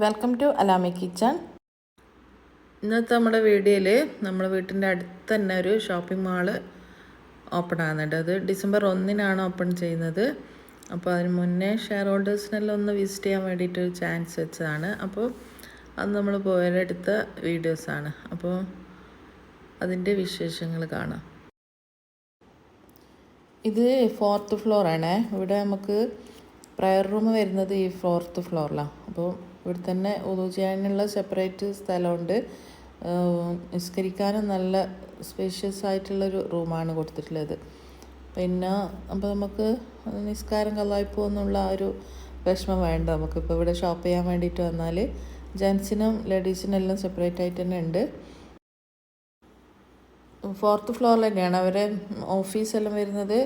Welcome to Alami kitchen. ഇന്നത്തെ നമ്മുടെ വീഡിയോയിൽ നമ്മുടെ വീട്ടിന്റെ അടുത്ത് തന്നെ ഒരു ഷോപ്പിംഗ് മാൾ ഓപ്പൺ ആകുന്നുണ്ട്. അത് ഡിസംബർ ഒന്നിനാണ് ഓപ്പൺ ചെയ്യുന്നത്. അപ്പോൾ അതിന് മുന്നേ ഷെയർ ഹോൾഡേഴ്സിനെല്ലാം ഒന്ന് വിസിറ്റ് ചെയ്യാൻ വേണ്ടിയിട്ട് ഒരു ചാൻസ് വെച്ചതാണ്. അപ്പോൾ അത് നമ്മൾ പോയതെടുത്ത വീഡിയോസാണ് അപ്പോൾ അതിന്റെ വിശേഷങ്ങൾ കാണാം. ഇത് ഫോർത്ത് ഫ്ലോറാണ് ഇവിടെ നമുക്ക് പ്രയർ റൂം വരുന്നത് ഈ ഫോർത്ത് ഫ്ലോറിലാണ് അപ്പോൾ ഇവിടെ തന്നെ ഉദു ചെയ്യാനുള്ള സെപ്പറേറ്റ് സ്ഥലമുണ്ട്. നിസ്കരിക്കാനും നല്ല സ്പേഷ്യസ് ആയിട്ടുള്ളൊരു റൂമാണ് കൊടുത്തിട്ടുള്ളത്. പിന്നെ അപ്പോൾ നമുക്ക് നിസ്കാരം കല്ലായിപ്പോ എന്നുള്ള ഒരു വിഷമം വേണ്ട. നമുക്കിപ്പോൾ ഇവിടെ ഷോപ്പ് ചെയ്യാൻ വേണ്ടിയിട്ട് വന്നാൽ ജെൻസിനും ലേഡീസിനും എല്ലാം സെപ്പറേറ്റ് ആയിട്ട് തന്നെ ഉണ്ട്. ഫോർത്ത് ഫ്ലോറിൽ തന്നെയാണ്. അവരെ ഓഫീസെല്ലാം വരുന്നത്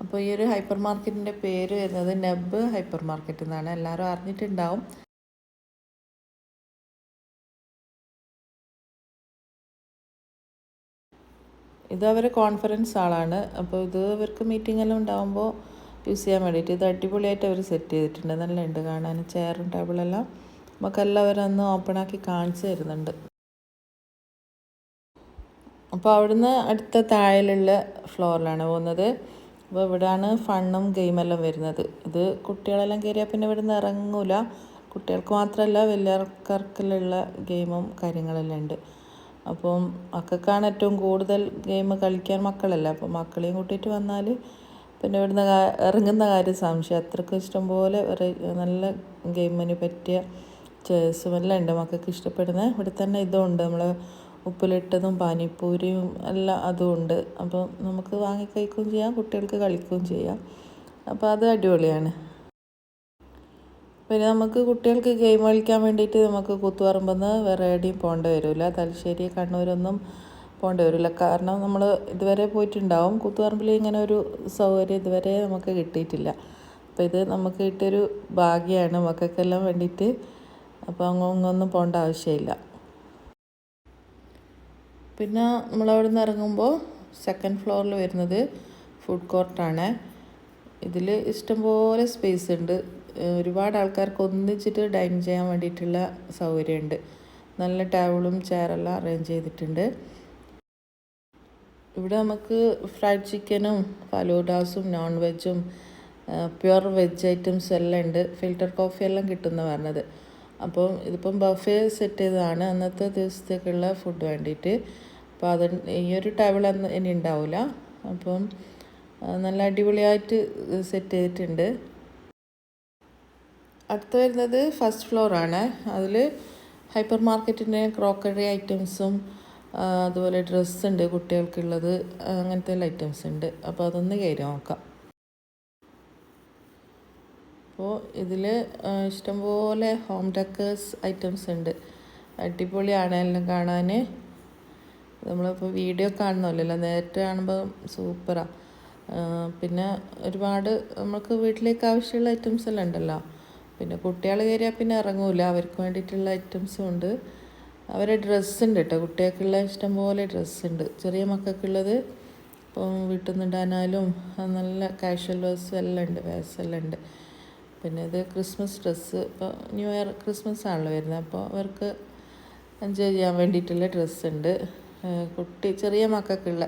അപ്പോൾ ഈ ഒരു ഹൈപ്പർ മാർക്കറ്റിന്റെ പേര് വരുന്നത് നെബ് ഹൈപ്പർ മാർക്കറ്റ് എന്നാണ്. എല്ലാവരും അറിഞ്ഞിട്ടുണ്ടാവും. ഇത് അവർ കോൺഫറൻസ് ആളാണ്. അപ്പോൾ ഇത് അവർക്ക് മീറ്റിംഗ് എല്ലാം ഉണ്ടാകുമ്പോൾ യൂസ് ചെയ്യാൻ വേണ്ടിയിട്ട് ഇത് അടിപൊളിയായിട്ട് അവർ സെറ്റ് ചെയ്തിട്ടുണ്ട്. നല്ല ഉണ്ട് കാണാൻ. ചെയറും ടേബിളെല്ലാം നമുക്കെല്ലാം ഓപ്പൺ ആക്കി കാണിച്ചു തരുന്നുണ്ട്. അപ്പോൾ അവിടുന്ന് അടുത്ത താഴെയുള്ള ഫ്ലോറിലാണ് പോകുന്നത്. അപ്പോൾ ഇവിടെയാണ് ഫണ്ണും ഗെയിമെല്ലാം വരുന്നത്. ഇത് കുട്ടികളെല്ലാം കയറിയാൽ പിന്നെ ഇവിടുന്ന് ഇറങ്ങൂല. കുട്ടികൾക്ക് മാത്രമല്ല വലിയ ഗെയിമും കാര്യങ്ങളെല്ലാം ഉണ്ട്. അപ്പം മക്കൾക്കാണ് ഏറ്റവും കൂടുതൽ ഗെയിം കളിക്കാൻ മക്കളല്ല? അപ്പം മക്കളെയും കൂട്ടിയിട്ട് വന്നാൽ പിന്നെ ഇവിടുന്ന് ഇറങ്ങുന്ന കാര്യം സംശയം. അത്രയ്ക്ക് ഇഷ്ടം പോലെ നല്ല ഗെയിമിന് പറ്റിയ ചേഴ്സും എല്ലാം ഉണ്ട് മക്കൾക്ക് ഇഷ്ടപ്പെടുന്ന ഇവിടെ തന്നെ ഇതുണ്ട് നമ്മൾ ഉപ്പിലിട്ടതും പാനിപ്പൂരിയും എല്ലാം അതും ഉണ്ട്. അപ്പോൾ നമുക്ക് വാങ്ങി കഴിക്കുകയും ചെയ്യാം കുട്ടികൾക്ക് കളിക്കുകയും ചെയ്യാം. അപ്പോൾ അത് അടിപൊളിയാണ്. പിന്നെ നമുക്ക് കുട്ടികൾക്ക് ഗെയിം കളിക്കാൻ വേണ്ടിയിട്ട് നമുക്ക് കൂത്തുപറമ്പെന്ന് വേറെ എവിടെയും പോകേണ്ടി വരില്ല. തലശ്ശേരി കണ്ണൂരൊന്നും പോകേണ്ടി വരില്ല. കാരണം നമ്മൾ ഇതുവരെ പോയിട്ടുണ്ടാവും. കൂത്തുപറമ്പിൽ ഇങ്ങനെ ഒരു സൗകര്യം ഇതുവരെ നമുക്ക് കിട്ടിയിട്ടില്ല. അപ്പോൾ ഇത് നമുക്ക് കിട്ടിയൊരു ഭാഗ്യമാണ് മക്കൾക്കെല്ലാം വേണ്ടിയിട്ട്. അപ്പോൾ അങ്ങൊന്നും പോകേണ്ട ആവശ്യമില്ല. പിന്നെ നമ്മളവിടെ നിന്ന് ഇറങ്ങുമ്പോൾ സെക്കൻഡ് ഫ്ലോറിൽ വരുന്നത് ഫുഡ് കോർട്ടാണ് ഇതിൽ ഇഷ്ടംപോലെ സ്പേസ് ഉണ്ട്. ഒരുപാട് ആൾക്കാർക്ക് ഒന്നിച്ചിട്ട് ഡൈൻ ചെയ്യാൻ വേണ്ടിയിട്ടുള്ള സൗകര്യമുണ്ട്. നല്ല ടേബിളും ചെയറെല്ലാം അറേഞ്ച് ചെയ്തിട്ടുണ്ട്. ഇവിടെ നമുക്ക് ഫ്രൈഡ് ചിക്കനും ഫലൂഡാസും നോൺ വെജും പ്യുവർ വെജ് ഐറ്റംസ് എല്ലാം ഉണ്ട്. ഫിൽറ്റർ കോഫി എല്ലാം കിട്ടുന്ന പറഞ്ഞത്. അപ്പം ഇതിപ്പം ബഫേ സെറ്റ് ചെയ്തതാണ്. അന്നത്തെ ദിവസത്തേക്കുള്ള ഫുഡ് വേണ്ടിയിട്ട്. അപ്പോൾ അത് ഈ ഒരു ടേബിൾ അന്ന് ഇനി ഉണ്ടാവില്ല അപ്പം നല്ല അടിപൊളിയായിട്ട് സെറ്റ് ചെയ്തിട്ടുണ്ട്. അടുത്ത് വരുന്നത് ഫസ്റ്റ് ഫ്ലോറാണ് അതിൽ ഹൈപ്പർ മാർക്കറ്റിന്റെ ക്രോക്കറി ഐറ്റംസും അതുപോലെ ഡ്രസ്സ് ഉണ്ട് കുട്ടികൾക്കുള്ളത് അങ്ങനത്തെ ഐറ്റംസ് ഉണ്ട്. അപ്പോൾ അതൊന്ന് കയറി നോക്കാം. അപ്പോൾ ഇതിൽ ഇഷ്ടംപോലെ ഹോം ഡെക്കേഴ്സ് ഐറ്റംസ് ഉണ്ട്. അടിപൊളിയാണ് എല്ലാം കാണാൻ നമ്മളിപ്പോൾ വീഡിയോ കാണുന്നില്ലല്ലോ നേരിട്ട് കാണുമ്പോൾ സൂപ്പറാണ് പിന്നെ ഒരുപാട് നമുക്ക് വീട്ടിലേക്ക് ആവശ്യമുള്ള ഐറ്റംസ് എല്ലാം ഉണ്ടല്ലോ. പിന്നെ കുട്ടികൾ കയറിയാൽ പിന്നെ ഇറങ്ങൂല. അവർക്ക് വേണ്ടിയിട്ടുള്ള ഐറ്റംസും ഉണ്ട്. അവരെ ഡ്രസ്സ് ഉണ്ട് കേട്ടോ. കുട്ടികൾക്കുള്ള ഇഷ്ടംപോലെ ഡ്രസ്സ് ഉണ്ട്. ചെറിയ മക്കൾക്കുള്ളത് ഇപ്പം വീട്ടിൽ നിന്ന് ഇടാനാലും നല്ല കാഷ്വൽ ഡ്രസ്സ് എല്ലാം ഉണ്ട്. വേഴ്സ് എല്ലാം ഉണ്ട്. പിന്നെ ഇത് ക്രിസ്മസ് ഡ്രസ്സ് ഇപ്പോൾ ന്യൂ ഇയർ ക്രിസ്മസ് ആണല്ലോ വരുന്നത്. അപ്പോൾ അവർക്ക് എൻജോയ് ചെയ്യാൻ വേണ്ടിയിട്ടുള്ള ഡ്രസ്സ് ഉണ്ട്. കുട്ടി ചെറിയ മക്കൾക്കുള്ള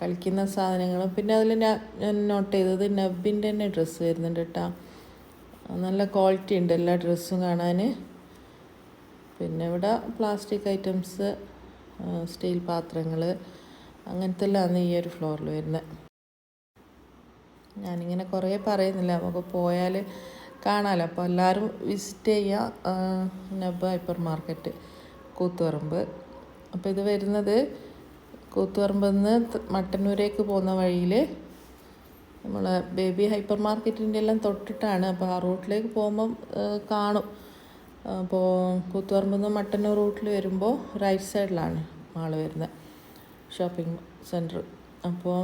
കളിക്കുന്ന സാധനങ്ങളും. പിന്നെ അതിൽ ഞാൻ നോട്ട് ചെയ്തത് നബിന്റെ തന്നെ ഡ്രസ്സ് വരുന്നുണ്ട് കേട്ടോ. നല്ല ക്വാളിറ്റി ഉണ്ട് എല്ലാ ഡ്രസ്സും കാണാൻ പിന്നെ ഇവിടെ പ്ലാസ്റ്റിക് ഐറ്റംസ് സ്റ്റീൽ പാത്രങ്ങൾ അങ്ങനത്തെ എല്ലാമാണ് ഈ ഒരു ഫ്ലോറിൽ വരുന്നത്. ഞാനിങ്ങനെ കുറേ പറയുന്നില്ല. നമുക്ക് പോയാൽ കാണാമല്ലോ അപ്പോൾ എല്ലാവരും വിസിറ്റ് ചെയ്യുക നബ് ഹൈപ്പർ മാർക്കറ്റ് കൂത്തുപറമ്പ്. അപ്പോൾ ഇത് വരുന്നത് കൂത്തുപറമ്പിൽ നിന്ന് മട്ടന്നൂരേക്ക് പോകുന്ന വഴിയിൽ നമ്മൾ ബേബി ഹൈപ്പർ മാർക്കറ്റിന്റെ എല്ലാം തൊട്ടിട്ടാണ്. അപ്പോൾ ആ റൂട്ടിലേക്ക് പോകുമ്പം കാണും. അപ്പോൾ കൂത്തുപറമ്പിൽ നിന്ന് മട്ടന്നൂർ റൂട്ടിൽ വരുമ്പോൾ റൈറ്റ് സൈഡിലാണ് മാൾ വരുന്നത് ഷോപ്പിംഗ് സെന്റർ അപ്പോൾ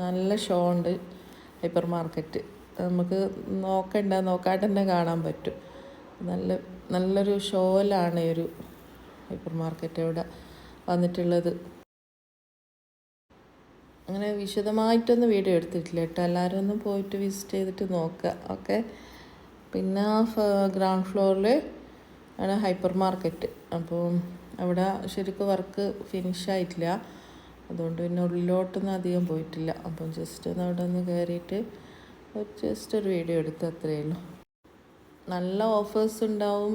നല്ല ഷോ ഉണ്ട് ഹൈപ്പർ മാർക്കറ്റ് നമുക്ക് നോക്കണ്ട നോക്കാണ്ട് തന്നെ കാണാൻ പറ്റും. നല്ല നല്ലൊരു ഷോയിലാണ് ഈ ഒരു ഹൈപ്പർ മാർക്കറ്റ് ഇവിടെ വന്നിട്ടുള്ളത്. അങ്ങനെ വിശദമായിട്ടൊന്നും വീഡിയോ എടുത്തിട്ടില്ല കേട്ടോ. എല്ലാവരും ഒന്ന് പോയിട്ട് വിസിറ്റ് ചെയ്തിട്ട് നോക്കുക ഓക്കെ? പിന്നെ ഗ്രൗണ്ട് ഫ്ലോറിൽ ആണ് ഹൈപ്പർ മാർക്കറ്റ് അപ്പോൾ അവിടെ ശരിക്കും വർക്ക് ഫിനിഷ് ആയിട്ടില്ല. അതുകൊണ്ട് പിന്നെ ഉള്ളിലോട്ടൊന്നും അധികം പോയിട്ടില്ല. അപ്പം ജസ്റ്റ് ഒന്ന് അവിടെ ഒന്ന് കയറിയിട്ട് ജസ്റ്റ് ഒരു വീഡിയോ എടുത്ത് അത്രയേ ഉള്ളൂ. നല്ല ഓഫേഴ്സ് ഉണ്ടാവും.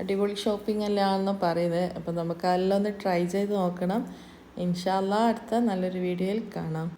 അടിപൊളി ഷോപ്പിംഗ് അല്ലാന്ന് പറയുന്നത്. അപ്പോൾ നമുക്ക് അതെല്ലാം ഒന്ന് ട്രൈ ചെയ്ത് നോക്കണം. ഇൻഷാല്ല അടുത്ത നല്ലൊരു വീഡിയോയിൽ കാണാം.